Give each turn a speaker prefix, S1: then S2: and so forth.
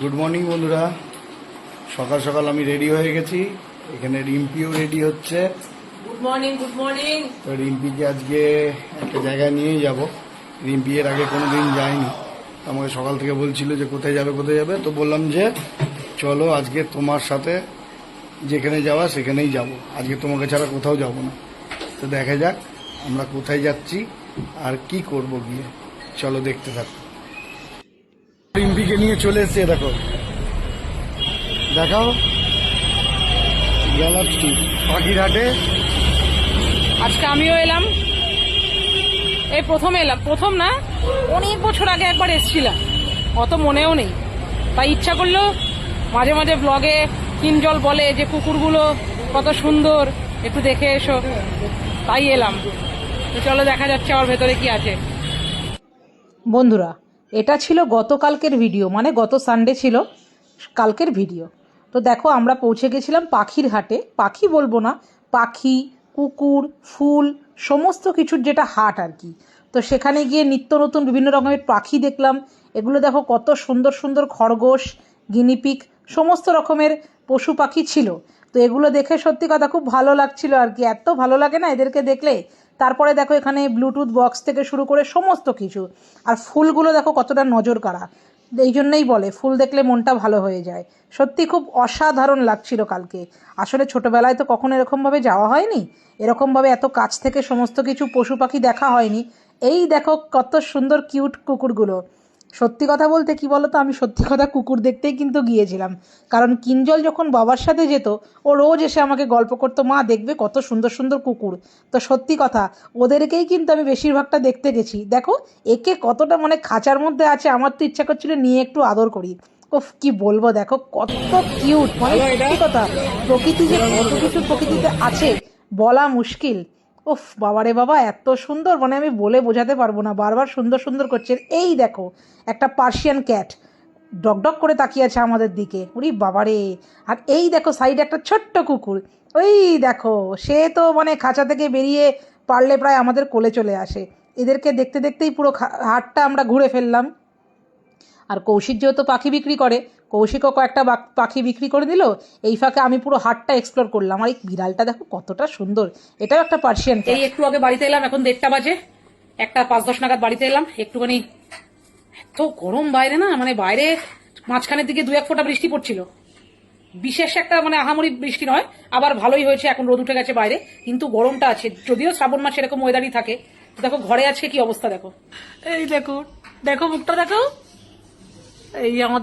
S1: Good morning বন্ধুরা। সকাল সকাল আমি রেডি হয়ে গেছি। এখানে রিম্পিও রেডি হচ্ছে।
S2: গুড মর্নিং গুড মর্নিং
S1: তো রিম্পিকে আজকে একটা জায়গায় নিয়েই যাব। রিম্পি এর আগে কোনো দিন যায়নি। আমাকে সকাল থেকে বলছিল যে কোথায় যাবে কোথায় যাবে। তো বললাম যে চলো আজকে তোমার সাথে যেখানে যাওয়া সেখানেই যাব। আজকে তোমাকে ছাড়া কোথাও যাব না। তো দেখা যাক আমরা কোথায় যাচ্ছি আর কি করব গিয়ে। চলো দেখতে থাকো। রিম্পিকে নিয়ে চলে এসছে দেখো। দেখাও। পাখিরহাটে।
S2: আজকে আমিও এলাম। এই প্রথম এলাম। প্রথম না অনেক বছর আগে একবার এসছিলাম। অত মনেও নেই। তাই ইচ্ছা করল মাঝে মাঝে ব্লগে কিনজল বলে যে কুকুরগুলো কত সুন্দর একটু দেখে এসো। তাই এলাম। তো চলো দেখা যাচ্ছে আমার ভেতরে কি আছে।
S3: বন্ধুরা এটা ছিল গতকালকের ভিডিও মানে গত সানডে ছিল কালকের ভিডিও তো দেখো, আমরা পৌঁছে গেছিলাম পাখির হাটে। পাখি বলব না, পাখি, কুকুর, ফুল, সমস্ত কিছুর যেটা হাট আর কি। তো সেখানে গিয়ে নিত্য নতুন বিভিন্ন রকমের পাখি দেখলাম। এগুলো দেখো কত সুন্দর সুন্দর খরগোশ গিনিপিক সমস্ত রকমের পশু পাখি ছিল। তো এগুলো দেখে সত্যি কথা খুব ভালো লাগছিল আর কি। এত ভালো লাগে না এদেরকে দেখলে? তারপরে দেখো এখানে ব্লুটুথ বক্স থেকে শুরু করে সমস্ত কিছু। আর ফুলগুলো দেখো কতটা নজর কাড়া। এই জন্যেই বলে, ফুল দেখলে মনটা ভালো হয়ে যায়। সত্যি খুব অসাধারণ লাগছিল কালকে। আসলে ছোটোবেলায় তো কখনো এরকমভাবে যাওয়া হয়নি। এরকমভাবে এত কাছ থেকে সমস্ত কিছু পশু পাখি দেখা হয়নি। এই দেখো কত সুন্দর কিউট কুকুরগুলো। সত্যি কথা বলতে কি বলতো আমি সত্যি কথা কুকুর দেখতেই কিন্তু গিয়েছিলাম। কারণ কিঞ্জল যখন বাবার সাথে যেত ও রোজ এসে আমাকে গল্প করতো মা দেখবে কত সুন্দর সুন্দর কুকুর। তো সত্যি কথা ওদেরকেই কিন্তু আমি বেশিরভাগটা দেখতে গেছি। দেখো একে কতটা মানে খাঁচার মধ্যে আছে আমার তো ইচ্ছা করছিল নিয়ে একটু আদর করি। ওফ কি বলব দেখো কত কিউট মানে সত্যি কথা প্রকৃতি যে কত কিছু প্রকৃতিতে আছে বলা মুশকিল। উফ, বাবারে বাবা, এত সুন্দর মানে আমি বলে বোঝাতে পারব না, বারবার সুন্দর সুন্দর করছে। এই দেখো, একটা পার্সিয়ান ক্যাট ডকডক করে তাকিয়ে আছে আমাদের দিকে। উরি বাবারে, আর এই দেখো সাইডে একটা ছোট্ট কুকুর। ওই দেখো, সে তো মানে খাঁচা থেকে বেরিয়ে পারলে প্রায় আমাদের কোলে চলে আসে। এদেরকে দেখতে দেখতেই পুরো হাটটা আমরা ঘুরে ফেললাম। আর কৌশিক যেহেতু পাখি বিক্রি করে কৌশিকও কয়েকটা পাখি বিক্রি করে দিল। এই ফাঁকে আমি পুরো হাটটা এক্সপ্লোর করলাম। আর এই বিড়ালটা দেখো কতটা সুন্দর। এটাও একটা পার্সিয়ান
S2: এই একটু আগে বাড়িতে এলাম এখন দেড়টা বাজে। একটা পাঁচ দশ নাগাদ বাড়িতে এলাম। একটুখানি এত গরম বাইরে না মানে বাইরে মাঝখানের দিকে দু এক ফোঁটা বৃষ্টি পড়ছিল। বিশেষ একটা মানে আহামরি বৃষ্টি নয় আবার ভালোই হয়েছে এখন রোদ উঠে গেছে বাইরে। কিন্তু গরমটা আছে। যদিও শ্রাবণ মাস এরকম ওয়েদারই থাকে দেখো ঘরে আজকে কি অবস্থা দেখো। এই দেখো দেখো মুখটা দেখো। এই আমাদের